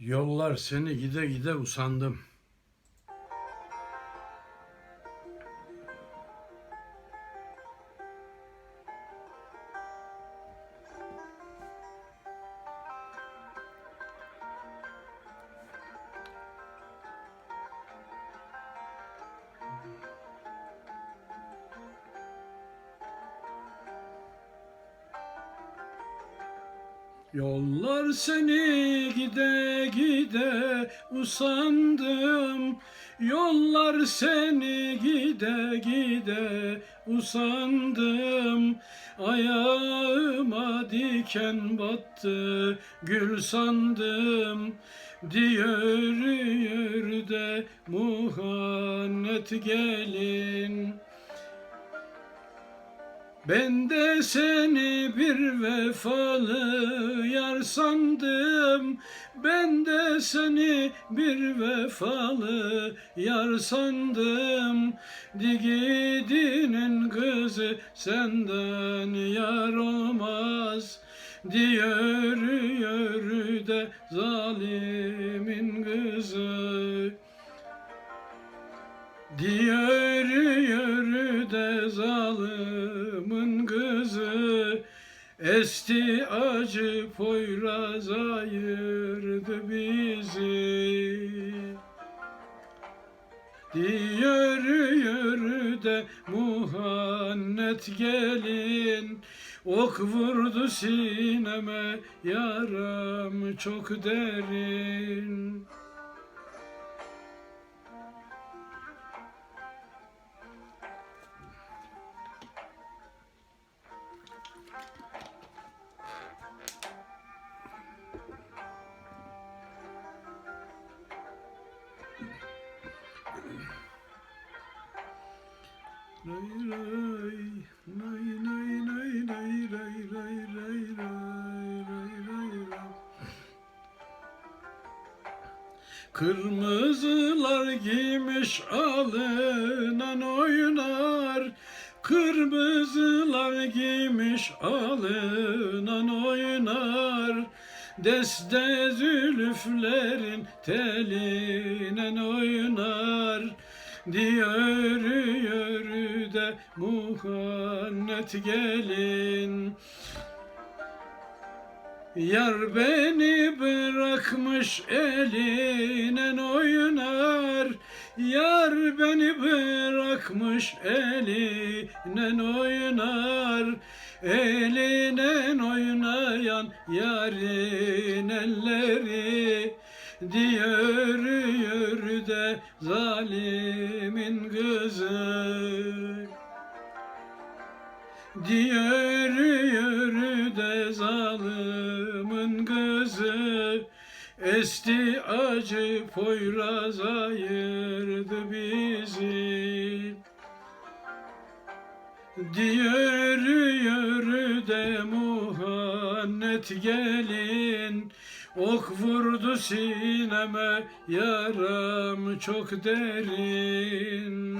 Yollar seni gide gide usandım. Yollar seni gide gide usandım. Yollar seni gide gide usandım. Ayağıma diken battı gül sandım. Diyor de muhannet gelin ben de seni bir vefalı yar sandım. Ben de seni bir vefalı yar sandım. Digidinin kızı senden yar olmaz Diyor yürü de zalimin kızı. Diyor yürü de kızı Esti acı poyraz ayırdı bizi. Diyor yürü de muhannet gelin. Ok vurdu sineme yaram çok derin Kırmızılar giymiş alınan oynar Kırmızılar giymiş alınan oynar Deste zülüflerin telinen oynar Diyor yürü de muhannet gelin. Yar beni bırakmış eline oynar. Yar beni bırakmış eline oynar. Eline oynayan yarın elleri Diyor yürü de zalimin kızı. Diyor yürü de zalimin kızı. Esti acı poyraz ayırdı bizi. Diyor yürü de muhannet gelin Ok vurdu sineme yaram çok derin